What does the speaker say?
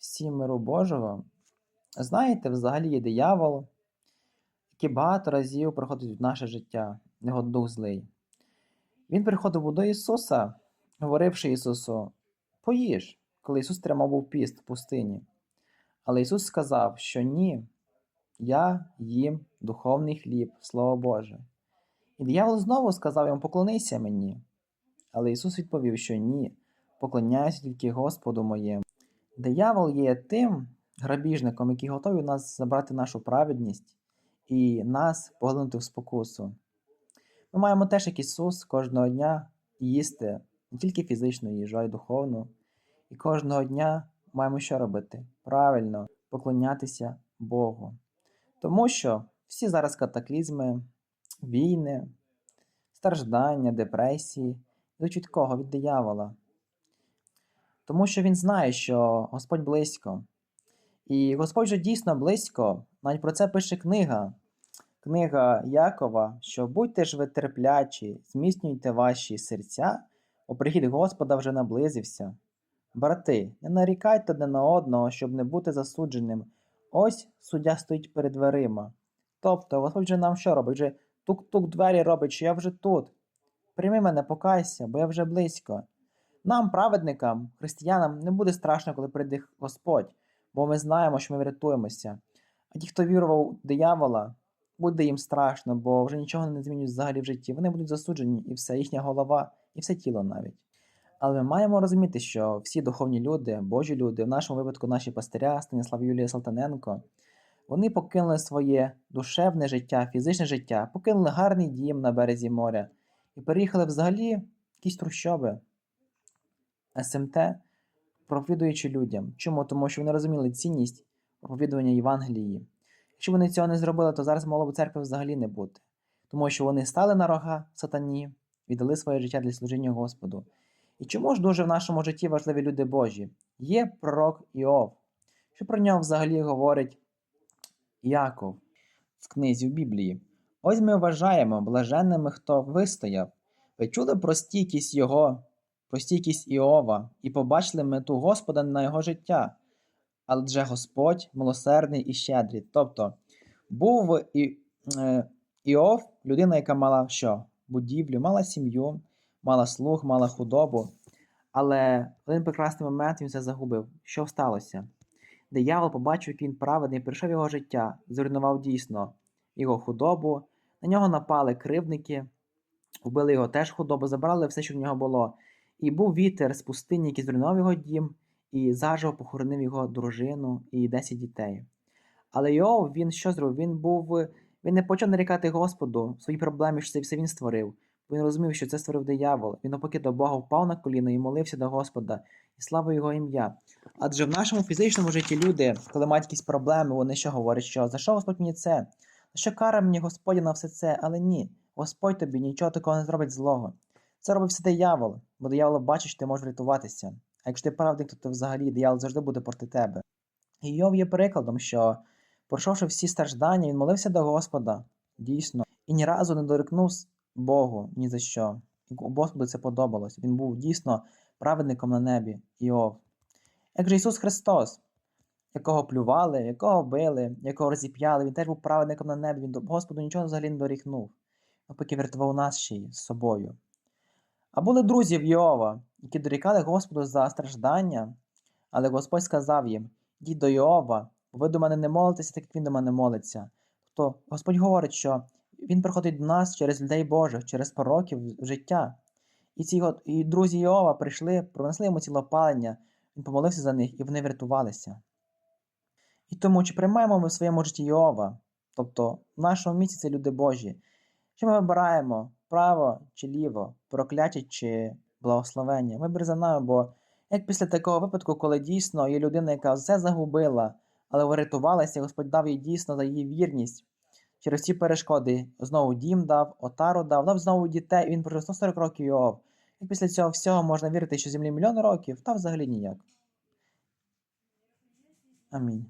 всім миру Божого. Знаєте, взагалі є диявол, який багато разів приходить в наше життя, його дух злий. Він приходив до Ісуса, говоривши Ісусу, поїж, коли Ісус тримав був піст в пустині. Але Ісус сказав, що ні, я їм духовний хліб, Слово Боже. І диявол знову сказав йому, поклонися мені. Але Ісус відповів, що ні, поклоняюся тільки Господу моєму. Диявол є тим грабіжником, який готовий у нас забрати нашу праведність і нас поглинути в спокусу. Ми маємо теж, як Ісус, кожного дня їсти не тільки фізичну їжу, а й духовну. І кожного дня маємо що робити? Правильно поклонятися Богу. Тому що всі зараз катаклізми, війни, страждання, депресії йдуть від кого? Від диявола. Тому що він знає, що Господь близько. І Господь же дійсно близько. Навіть про це пише книга. Книга Якова, що будьте ж ви терплячі, зміцнюйте ваші серця, бо прихід Господа вже наблизився. Брати, не нарікайте одне на одного, щоб не бути засудженим. Ось суддя стоїть перед дверима. Тобто, Господь же нам що робить? Вже тук-тук двері робить, що я вже тут. Прийми мене, покайся, бо я вже близько. Нам, праведникам, християнам, не буде страшно, коли прийде Господь, бо ми знаємо, що ми врятуємося. А ті, хто вірував у диявола, буде їм страшно, бо вже нічого не змінюють взагалі в житті. Вони будуть засуджені, і все, їхня голова, і все тіло навіть. Але ми маємо розуміти, що всі духовні люди, Божі люди, в нашому випадку наші пастиря, Станіслав Юлія Салтаненко, вони покинули своє душевне життя, фізичне життя, покинули гарний дім на березі моря і переїхали взагалі в якісь трущоби. СМТ, проповідуючи людям. Чому? Тому що вони розуміли цінність проповідування Євангелії. Якщо вони цього не зробили, то зараз могло б церкви взагалі не бути. Тому що вони стали на рога сатані, віддали своє життя для служіння Господу. І чому ж дуже в нашому житті важливі люди Божі? Є пророк Іов. Що про нього взагалі говорить Яков в книзі в Біблії? Ось ми вважаємо блаженними, хто вистояв. Ви чули про стійкість його, про стійкість Іова, і побачили мету Господа на його життя. Адже Господь милосердний і щедрий. Тобто був і, е, Іов, людина, яка мала що? Будівлю, мала сім'ю, мала слуг, мала худобу. Але в один прекрасний момент він все загубив. Що сталося? Диявол побачив, як він праведний, прийшов його життя, зруйнував дійсно його худобу, на нього напали кривдники, вбили його теж худобу, забрали все, що в нього було. І був вітер з пустині, який зруйнував його дім, і заживо похоронив його дружину і 10 дітей. Але Йов, він що зробив? Він був, він не почав нарікати Господу свої проблеми, що це все він створив. Він розумів, що це створив диявол. Він опаки до Бога впав на коліна і молився до Господа, і слава Його ім'я. Адже в нашому фізичному житті люди, коли мають якісь проблеми, вони що говорять, що за що Господь мені це? За що кара мені Господь на все це? Але ні, Господь тобі нічого такого не зробить злого. Це робив все диявол, бо диявол бачить, що ти можеш врятуватися. А якщо ти правдик, то ти взагалі диявол завжди буде проти тебе. І Йов є прикладом, що, пройшовши всі страждання, він молився до Господа, дійсно, і ні разу не дорікнув Богу ні за що. І Господу це подобалось. Він був дійсно праведником на небі, Іов. Як же Ісус Христос, якого плювали, якого били, якого розіп'яли, він теж був праведником на небі, він до Господу нічого взагалі не дорікнув, поки врятував нас ще й з собою. А були друзі в Йова, які дорікали Господу за страждання, але Господь сказав їм: Йдіть до Йова, бо ви до мене не молитеся, так як він до мене молиться. Тобто Господь говорить, що Він приходить до нас через людей Божих, через пророків життя. І ці його, і друзі Йова прийшли, принесли йому цілопалення, він помолився за них, і вони врятувалися. І тому, чи приймаємо ми в своєму житті Йова, тобто в нашому місці це люди Божі, що ми вибираємо право чи ліво, прокляття чи благословення. Вибір за нами, бо як після такого випадку, коли дійсно є людина, яка все загубила, але врятувалася, Господь дав їй дійсно за її вірність. Через ці перешкоди знову дім дав, отару дав, дав знову дітей, і він прожив 140 років Йов. І після цього всього можна вірити, що землі мільйон років, та взагалі ніяк. Амінь.